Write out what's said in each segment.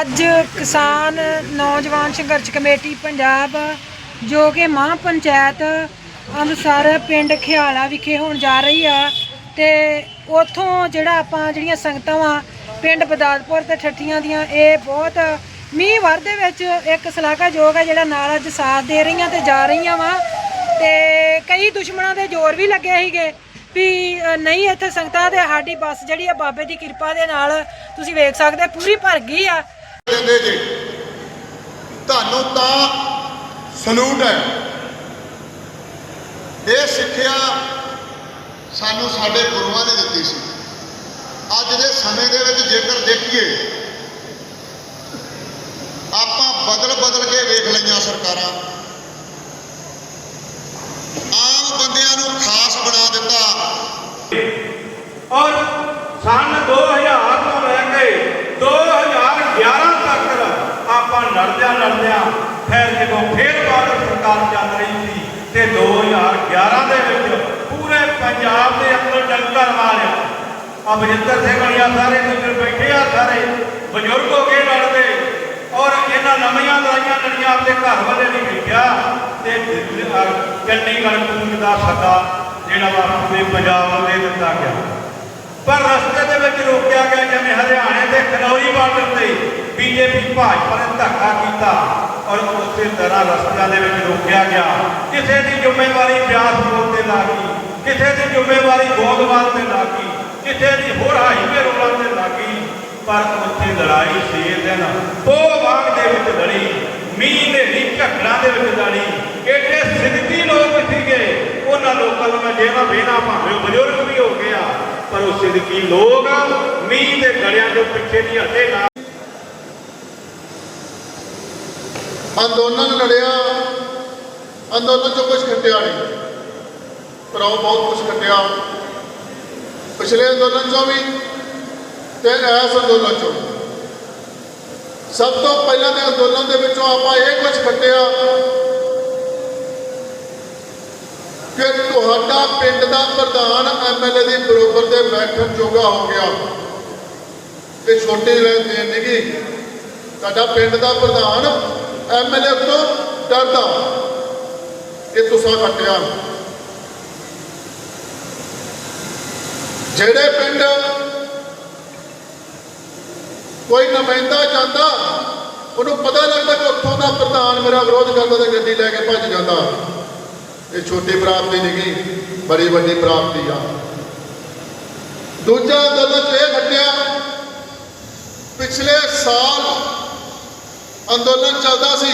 ਅੱਜ ਕਿਸਾਨ ਨੌਜਵਾਨ ਸੰਘਰਸ਼ ਕਮੇਟੀ ਪੰਜਾਬ, ਜੋ ਕਿ ਮਹਾਂ ਪੰਚਾਇਤ ਅਨੁਸਾਰ ਪਿੰਡ ਖਿਆਲਾ ਵਿਖੇ ਹੋਣ ਜਾ ਰਹੀ ਆ, ਤੇ ਉਥੋਂ ਜਿਹੜਾ ਆਪਾਂ ਜਿਹੜੀਆਂ ਸੰਗਤਾਂ ਵਾ, ਪਿੰਡ ਬਦਾਦਪੁਰ ਤੇ ਠੱਠੀਆਂ ਦੀਆਂ, ਇਹ ਬਹੁਤ ਮੀਂਹ ਵਰ ਦੇ ਵਿੱਚ ਇੱਕ ਸ਼ਲਾਘਾਯੋਗ ਆ ਜਿਹੜਾ ਨਾਲ ਅੱਜ ਸਾਥ ਦੇ ਰਹੀਆਂ ਤੇ ਜਾ ਰਹੀਆਂ ਵਾ, ਤੇ ਕਈ ਦੁਸ਼ਮਣਾਂ ਦੇ ਜ਼ੋਰ ਵੀ ਲੱਗੇ ਸੀਗੇ ਵੀ ਨਹੀਂ ਇੱਥੇ ਸੰਗਤਾਂ ਤੇ ਸਾਡੀ ਬੱਸ ਜਿਹੜੀ ਆ ਬਾਬੇ ਦੀ ਕਿਰਪਾ ਦੇ ਨਾਲ ਤੁਸੀਂ ਵੇਖ ਸਕਦੇ, ਪੂਰੀ ਭਰ ਗਈ ਆ। ਦਿੰਦੇ ਜੇ। ਤੁਹਾਨੂੰ ਤਾਂ ਸਲੂਟ ਹੈ। ਇਹ ਸਿੱਖਿਆ ਸਾਨੂੰ ਸਾਡੇ ਗੁਰੂਆਂ ਨੇ ਦਿੱਤੀ ਸੀ। ਅੱਜ ਦੇ ਸਮੇਂ ਦੇ ਵਿੱਚ ਜੇਕਰ ਦੇਖੀਏ, ਆਪਾਂ ਬਦਲ ਬਦਲ ਕੇ ਵੇਖ ਲਈਆਂ ਸਰਕਾਰਾਂ। ਆਮ ਬੰਦਿਆਂ ਨੂੰ ਖਾਸ ਬਣਾ ਦਿੱਤਾ। ਔਰ ਸਨ 2000 ਤੋਂ ਲੈ ਕੇ 2011 ਤੱਕ ਆਪਾਂ ਲੜਦਿਆਂ ਲੜਦਿਆਂ ਫਿਰ ਜਦੋਂ ਫੇਰ ਬਾਦਲ ਸਰਕਾਰ ਚੱਲ ਰਹੀ ਸੀ ਤੇ 2011 ਦੇ ਵਿੱਚ ਪੂਰੇ ਪੰਜਾਬ ਦੇ ਅੰਦਰ ਡੰਕਰ ਮਾਰਿਆ। ਆ ਸਿੰਘ ਵਾਲੀਆ ਸਾਰੇ ਦੂਜੇ ਬੈਠੇ ਆ, ਸਾਰੇ ਬਜ਼ੁਰਗ ਹੋ ਕੇ ਲੜਦੇ ਔਰ ਇਹਨਾਂ ਨਵੀਆਂ ਲੜਾਈਆਂ ਲੜੀਆਂ ਆਪਣੇ ਘਰ ਵਾਲੇ ਨਹੀਂ ਵੇਖਿਆ ਤੇ ਚੰਡੀਗੜ੍ਹ ਕੂਚ ਦਾ ਸੱਦਾ ਜਿਹੜਾ ਵਾ ਪੂਰੇ ਪੰਜਾਬ ਨੂੰ ਦੇ ਦਿੱਤਾ ਗਿਆ। ਪਰ ਰਸਤੇ ਦੇ ਵਿੱਚ ਰੋਕਿਆ ਗਿਆ ਜਿਵੇਂ ਹਰਿਆਣੇ ਦੇ ਖਨੌਰੀ ਬਾਰਡਰ ਤੇ ਬੀਜੇਪੀ ਭਾਜਪਾ ਨੇ ਧੱਕਾ ਕੀਤਾ ਔਰ ਉਸੇ ਤਰ੍ਹਾਂ ਰਸਤਿਆਂ ਦੇ ਵਿੱਚ ਰੋਕਿਆ ਗਿਆ। ਕਿਸੇ ਦੀ ਜ਼ਿੰਮੇਵਾਰੀ ਬਿਆਸਪੁਰ ਤੇ ਲਾ ਗਈ ਕਿਸੇ ਦੀ ਜ਼ਿੰਮੇਵਾਰੀ ਗੋਦਵਾਲ ਤੇ ਲਾ ਗਈ ਕਿਸੇ ਦੀ ਹੋਰ ਹਾਈਵੇ ਰੋਲਾਂ ਤੇ ਲਾ ਗਈ ਪਰ ਉੱਥੇ ਲੜਾਈ ਛੇ ਦਿਨ ਉਹ ਬਾਗ ਦੇ ਵਿੱਚ ਲੜੀ, ਮੀਂਹ ਦੇ ਝੱਖੜਾਂ ਦੇ ਵਿੱਚ ਲੜੀ। ਏਡੇ ਸਿੱਧੀ ਲੋਕ ਸੀਗੇ, ਉਹਨਾਂ ਲੋਕਾਂ ਨੂੰ ਮੈਂ ਜਿਹੜਾ ਵੇਣਾ ਭਾਵੇਂ ਉਹ ਬਜ਼ੁਰਗ ਪਰ ਲੋਕ ਮੀਂਹ ਦੇ ਗੜਿਆਂ ਦੇ ਪਿੱਛੇ ਨਹੀਂ ਹਟੇ ਨਾ ਅੰਦੋਲਨ ਲੜਿਆ, ਅੰਦੋਲਨ ਚੋਂ ਕੁਝ ਖੱਟਿਆ ਨਹੀਂ। ਪਰ ਉਹ ਬਹੁਤ ਕੁਝ ਖੱਟਿਆ ਪਿਛਲੇ ਅੰਦੋਲਨ ਚੋਂ ਵੀ ਤੇ ਇਸ ਅੰਦੋਲਨ ਚੋਂ। ਸਭ ਤੋਂ ਪਹਿਲਾਂ ਦੇ ਅੰਦੋਲਨ ਦੇ ਵਿੱਚੋਂ ਆਪਾਂ ਇਹ ਕੁਝ ਖੱਟਿਆ ਕਿ ਤੁਹਾਡਾ ਪਿੰਡ ਦਾ ਪ੍ਰਧਾਨ ਐਮਐਲਏ ਦੀ ਬਰੋਬਰ ਦੇ ਬੈਠਣ ਜੋਗਾ ਹੋ ਗਿਆ। ਇਹ ਛੋਟੀ ਲੈਣ ਦੇਣ ਤੁਹਾਡਾ ਪਿੰਡ ਦਾ ਪ੍ਰਧਾਨ ਐਮਐਲਏ ਤੋਂ ਡਰਦਾ ਇਹ ਤੁਸੀਂ ਕੱਟਿਆ ਜਿਹੜੇ ਪਿੰਡ ਕੋਈ ਨੁਮਾਇੰਦਾ ਜਾਂਦਾ, ਉਹਨੂੰ ਪਤਾ ਲੱਗਦਾ ਕਿ ਉੱਥੋਂ ਦਾ ਪ੍ਰਧਾਨ ਮੇਰਾ ਵਿਰੋਧ ਕਰਦਾ ਤੇ ਗੱਡੀ ਲੈ ਕੇ ਭੱਜ ਜਾਂਦਾ। ਇਹ ਛੋਟੀ ਪ੍ਰਾਪਤੀ ਨਹੀਂ ਗਈ, ਬੜੀ ਵੱਡੀ ਪ੍ਰਾਪਤੀ ਆ। ਦੂਜਾ ਅੰਦੋਲਨ 'ਚ ਇਹ ਘਟਿਆ ਪਿਛਲੇ ਸਾਲ ਅੰਦੋਲਨ ਚੱਲਦਾ ਸੀ।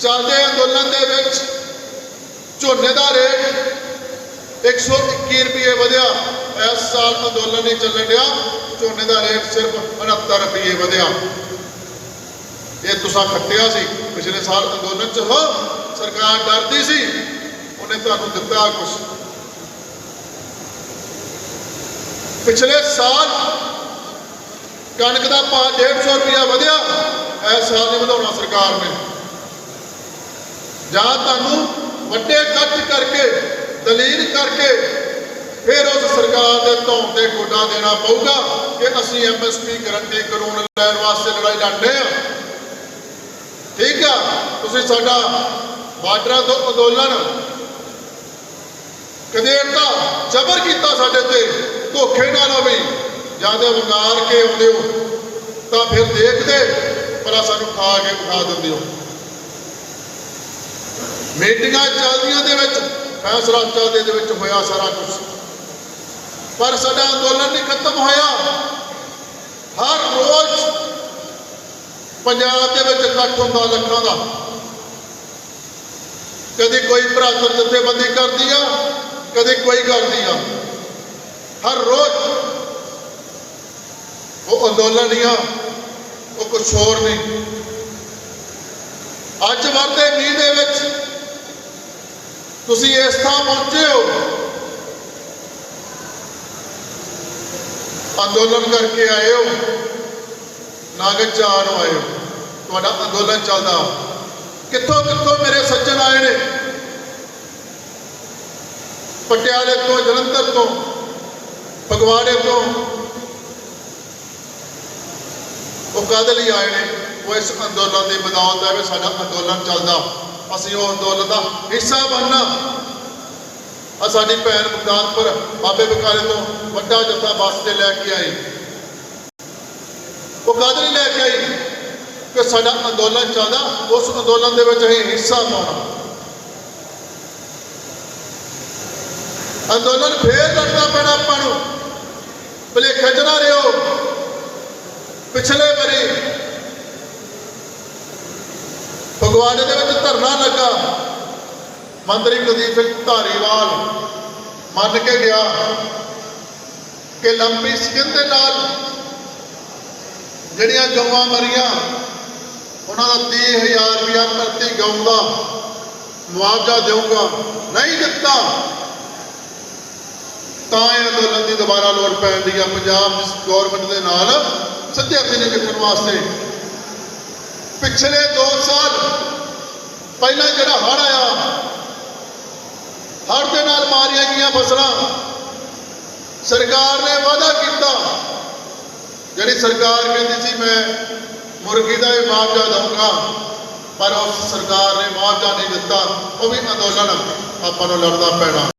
ਚੱਲਦੇ ਅੰਦੋਲਨ ਦੇ ਵਿੱਚ ਝੋਨੇ ਦਾ ਰੇਟ 121 ਰੁਪਏ ਵਧਿਆ। ਇਸ ਸਾਲ ਅੰਦੋਲਨ ਨਹੀਂ ਚੱਲਣ ਡਿਆ, ਝੋਨੇ ਦਾ ਰੇਟ ਸਿਰਫ 69 ਰੁਪਏ ਵਧਿਆ। ਇਹ ਤੁਸੀਂ ਖੱਟਿਆ ਸੀ। ਪਿਛਲੇ ਸਾਲ ਅੰਦੋਲਨ ਚ, ਹੋ, ਸਰਕਾਰ ਡਰਦੀ ਸੀ। ਉਹਨੇ ਤੁਹਾਨੂੰ ਦਿੱਤਾ ਕੁਝ ਪਿਛਲੇ ਸਾਲ ਕਣਕ ਦਾ ਭਾਅ 150 ਰੁਪਇਆ ਵਧਿਆ, ਇਸ ਸਾਲ ਨਹੀਂ ਵਧਾਉਣਾ ਸਰਕਾਰ ਨੇ। ਜਾਂ ਤੁਹਾਨੂੰ ਵੱਡੇ ਕੱਟ ਕਰਕੇ, ਦਲੀਲ ਕਰਕੇ ਫਿਰ ਉਸ ਸਰਕਾਰ ਦੇ ਧੌਣ ਤੇ ਗੋਡਾ ਦੇਣਾ ਪਊਗਾ ਕਿ ਅਸੀਂ ਐਮਐਸਪੀ ਗਰੰਟੀ ਕਾਨੂੰਨ ਲੈਣ ਵਾਸਤੇ ਲੜਾਈ ਲੜਦੇ ਆ ਠੀਕ ਆ? ਤੁਸੀਂ ਸਾਡਾ ਬਾਰਡਰਾਂ ਤੋਂ ਅੰਦੋਲਨ ਕਦੇੜਤਾ ਜ਼ਬਰ ਕੀਤਾ ਸਾਡੇ ਤੇ, ਧੋਖੇ ਨਾਲ ਵੀ ਜਾਂ ਵੰਗਾਰ ਕੇ ਆਉਂਦੇ ਹੋ, ਤਾਂ ਫਿਰ ਦੇਖਦੇ ਪਰ ਸਾਨੂੰ ਖਾ ਕੇ ਵਿਖਾ ਦਿੰਦੇ ਹੋ। ਮੀਟਿੰਗਾਂ ਚੱਲਦੀਆਂ ਦੇ ਵਿੱਚ, ਫੈਸਲਾ ਚੱਲਦੇ ਦੇ ਵਿੱਚ ਹੋਇਆ ਸਾਰਾ ਕੁਝ। ਪਰ ਸਾਡਾ ਅੰਦੋਲਨ ਨਹੀਂ ਖਤਮ ਹੋਇਆ। ਹਰ ਰੋਜ਼ ਪੰਜਾਬ ਦੇ ਵਿੱਚ ਇਕੱਠ ਹੁੰਦਾ ਲੱਖਾਂ ਦਾ। ਕਦੇ ਕੋਈ ਭਰਾਤਰ ਜਥੇਬੰਦੀ ਕਰਦੀ ਆ ਕਦੇ ਕੋਈ ਕਰਦੀ ਆ। ਹਰ ਰੋਜ਼ ਉਹ ਅੰਦੋਲਨ ਨਹੀਂ ਆ, ਉਹ ਕੁਛ ਹੋਰ ਨਹੀਂ। ਅੱਜ ਵਰਦੇ ਮੀਂਹ ਦੇ ਵਿੱਚ ਤੁਸੀਂ ਇਸ ਥਾਂ ਪਹੁੰਚੇ ਹੋ। ਅੰਦੋਲਨ ਕਰਕੇ ਆਏ ਹੋ। ਨਾਗਦ ਚਾਣ ਆਏ ਹੋ। ਤੁਹਾਡਾ ਅੰਦੋਲਨ ਚੱਲਦਾ। ਕਿੱਥੋਂ ਕਿੱਥੋਂ ਮੇਰੇ ਸੱਜਣ ਆਏ ਨੇ? ਪਟਿਆਲੇ ਤੋਂ, ਜਲੰਧਰ ਤੋਂ, ਫਗਵਾੜੇ ਤੋਂ ਉਹ ਕਾਹਦੇ ਲਈ ਆਏ ਨੇ? ਉਹ ਇਸ ਅੰਦੋਲਨ ਦੀ ਬਦੌਲਤ ਹੈ ਵੀ ਸਾਡਾ ਅੰਦੋਲਨ ਚੱਲਦਾ। ਅਸੀਂ ਉਹ ਅੰਦੋਲਨ ਦਾ ਹਿੱਸਾ ਬਣਨਾ। ਆ ਸਾਡੀ ਭੈਣ ਮੁਕਤਾਨਪੁਰ, ਬਾਬੇ ਬਕਾਲੇ ਤੋਂ ਵੱਡਾ ਜੱਥਾ ਬੱਸ ਤੇ ਲੈ ਕੇ ਆਈ। ਉਹ ਕਾਹਦੇ ਲਈ ਲੈ ਕੇ ਆਈ? ਕਿ ਸਾਡਾ ਅੰਦੋਲਨ ਚੱਲਦਾ, ਉਸ ਅੰਦੋਲਨ ਦੇ ਵਿੱਚ ਅਸੀਂ ਹਿੱਸਾ ਪਾਉਣਾ। ਅੰਦੋਲਨ ਫੇਰ ਲੜਨਾ ਪੈਣਾ ਆਪਾਂ ਨੂੰ। ਭੁਲੇਖੇ ਚ ਨਾ ਰਿਓ। ਪਿਛਲੇ ਵਾਰੀ ਫਗਵਾੜੇ ਦੇ ਵਿੱਚ ਧਰਨਾ ਲੱਗਾ। ਮੰਤਰੀ ਕੁਲਦੀਪ ਸਿੰਘ ਧਾਰੀਵਾਲ ਮੰਨ ਕੇ ਗਿਆ ਕਿ ਲੰਬੀ ਸਕਿਨ ਦੇ ਨਾਲ ਜਿਹੜੀਆਂ ਗਊਆਂ ਮਰੀਆਂ, ਉਹਨਾਂ ਦਾ 30000 ਰੁਪਇਆ ਪ੍ਰਤੀ ਗਊ ਦਾ ਮੁਆਵਜ਼ਾ ਦੇਊਗਾ। ਨਹੀਂ ਦਿੱਤਾ। ਤਾਂ ਇਹ ਅੰਦੋਲਨ ਦੀ ਦੁਬਾਰਾ ਲੋੜ ਪੈਂਦੀ ਆ। ਪੰਜਾਬ ਗਵਰਨਮੈਂਟ ਦੇ ਨਾਲ ਸੱਜੇ ਹੱਥ ਨੇ ਵਾਸਤੇ ਪਿਛਲੇ 2 ਸਾਲ ਪਹਿਲਾਂ ਜਿਹੜਾ ਹੜ ਆਇਆ, ਹੜ੍ਹ ਦੇ ਨਾਲ ਮਾਰੀਆਂ ਗਈਆਂ ਫਸਲਾਂ, ਸਰਕਾਰ ਨੇ ਵਾਅਦਾ ਕੀਤਾ। ਜਿਹੜੀ ਸਰਕਾਰ ਕਹਿੰਦੀ ਸੀ, ਮੈਂ ਮੁਰਗੀ ਦਾ ਵੀ ਮੁਆਵਜ਼ਾ ਦਊਂਗਾ, ਪਰ ਉਸ ਸਰਕਾਰ ਨੇ ਮੁਆਵਜ਼ਾ ਨਹੀਂ ਦਿੱਤਾ। ਉਹ ਵੀ ਅੰਦੋਲਨ ਆਪਾਂ ਨੂੰ ਲੜਨਾ ਪੈਣਾ।